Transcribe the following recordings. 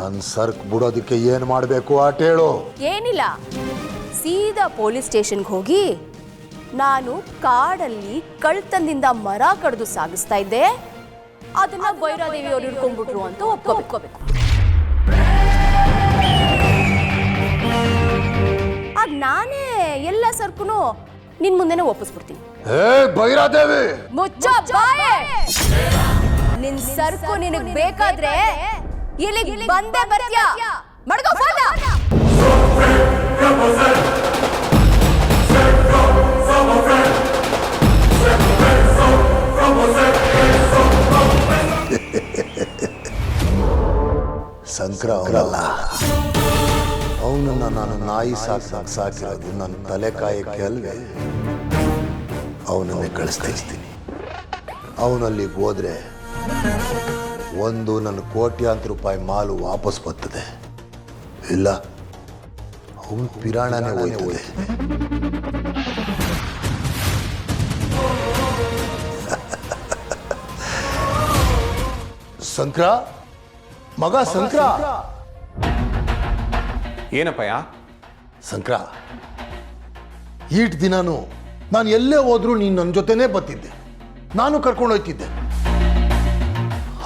ನನ್ನ ಸರ್ಕ್ ಬಿಡೋದಕ್ಕೆ ಏನು ಮಾಡಬೇಕು ಆಟ ಹೇಳು ಏನಿಲ್ಲ. ಸೀದಾ ಪೊಲೀಸ್ ಸ್ಟೇಷನ್ಗೆ ಹೋಗಿ ನಾನು ಕಾಡಲ್ಲಿ ಕಳ್ತನದಿಂದ ಮರ ಕಡ್ದು ಸಾಗಿಸ್ತಾ ಇದ್ದೆ. ಅದನ್ನ ಭೈರಾದೇವಿ ಅವ್ರು ಹಿಡ್ಕೊಂಡ್ಬಿಟ್ರು ಅಂತ ಒಪ್ಕೋಬೇಕು. ಆಗ ನಾನೇ ಎಲ್ಲ ಸರ್ಕುನು ನಿನ್ ಮುಂದೆನೆ ಒಪ್ಪಿಸ್ಬಿಡ್ತೀನಿ. ಏ ಭೈರಾದೇವಿ ಮುಚ್ಚ ಬಾಯ್! ನಿನ್ ಸರ್ಕು ನಿನಗ್ ಬೇಕಾದ್ರೆ ಇಲ್ಲಿಗೆ ಬಂದೇ ಬರ್ತ್ಯಾ? ಮಡಗೋ ಫೋನ್ ಅವರಲ್ಲ ಅವನನ್ನ ನಾನು ನಾಯಿ ಸಾಕ್ ಸಾಕಿರೋದು ನನ್ನ ತಲೆ ಕಾಯಕ್ಕೆ ಅಲ್ವೇ? ಅವನನ್ನೇ ಕಳಿಸ್ತಾ ಇರ್ತೀನಿ. ಅವನಲ್ಲಿ ಹೋದ್ರೆ ಒಂದು ನನ್ನ ಕೋಟ್ಯಾಂತರ ರೂಪಾಯಿ ಮಾಲು ವಾಪಸ್ ಬರ್ತದೆ. ಇಲ್ಲ ಅವನು ಪಿರಾಣನೇ ಹೋಯ್ತದೆ. ಸಂಕ್ರ ಮಗ ಸಂಕ್ರ. ಏನಪ್ಪಯ್ಯ ಸಂಕ್ರ ಈಟ್ ದಿನಾನು ನಾನು ಎಲ್ಲೇ ಹೋದ್ರೂ ನೀನು ನನ್ನ ಜೊತೆನೇ ಬರ್ತಿದ್ದೆ. ನಾನು ಕರ್ಕೊಂಡು ಹೋಗ್ತಿದ್ದೆ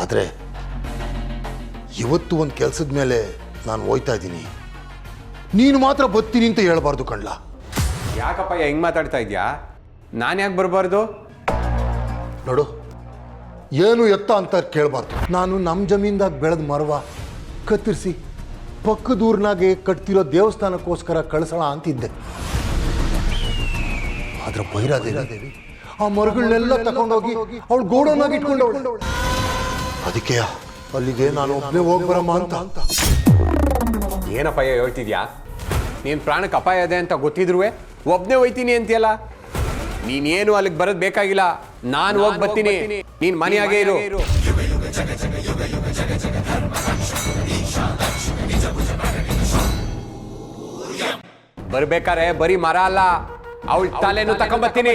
ಆದರೆ ಇವತ್ತು ಒಂದು ಕೆಲಸದ ಮೇಲೆ ನಾನು ಹೋಯ್ತಾ ಇದ್ದೀನಿ. ನೀನು ಮಾತ್ರ ಬರ್ತೀನಿ ಅಂತ ಹೇಳಬಾರ್ದು ಕಣ್ಲ. ಯಾಕಪ್ಪ ಹೆಂಗ್ ಮಾತಾಡ್ತಾ ಇದ್ಯಾ? ನಾನು ಯಾಕೆ ಬರಬಾರ್ದು? ನೋಡು ಏನು ಎತ್ತ ಅಂತ ಕೇಳಬಾರ್ದು. ನಾನು ನಮ್ಮ ಜಮೀನ್ದಾಗ ಬೆಳೆದ ಮರವ ಕತ್ತರಿಸಿ ಪಕ್ಕದೂರ್ನಾಗೆ ಕಟ್ತಿರೋ ದೇವಸ್ಥಾನಕ್ಕೋಸ್ಕರ ಕಳಿಸೋಣ ಅಂತಿದ್ದೆ ಆದ್ರೆ ಭೈರಾದೇವಿ ಆ ಮರಗಳನ್ನೆಲ್ಲ ತಗೊಂಡೋಗಿ ಅವಳು ಗೋಡನಾಗಿ ಇಟ್ಕೊಂಡು ಅದಕ್ಕೆ ಅಲ್ಲಿಗೆ ನಾನು ಒಬ್ಬನೇ ಹೋಗಿ ಬರಮ್ಮ ಅಂತ ಏನಪ್ಪಯ್ಯ ಹೇಳ್ತಿದ್ಯಾ? ನೀನ್ ಪ್ರಾಣಕ್ಕೆ ಅಪಾಯ ಇದೆ ಅಂತ ಗೊತ್ತಿದ್ರು ಒಬ್ನೇ ಹೋಯ್ತೀನಿ ಅಂತೀಯಲ್ಲ? ನೀನೇನು ಅಲ್ಲಿಗೆ ಬರೋದ್ ಬೇಕಾಗಿಲ್ಲ? ನಾನು ಹೋಗಿ ಬರ್ತೀನಿ. ನೀನ್ ಮನೆಯಾಗೆ ಇರು. ಬರ್ಬೇಕಾರೆ ಬರೀ ಮರ ಅಲ್ಲ. ಅವಳ ತಲೆನೂ ತಕೊಂಬರ್ತೀನಿ.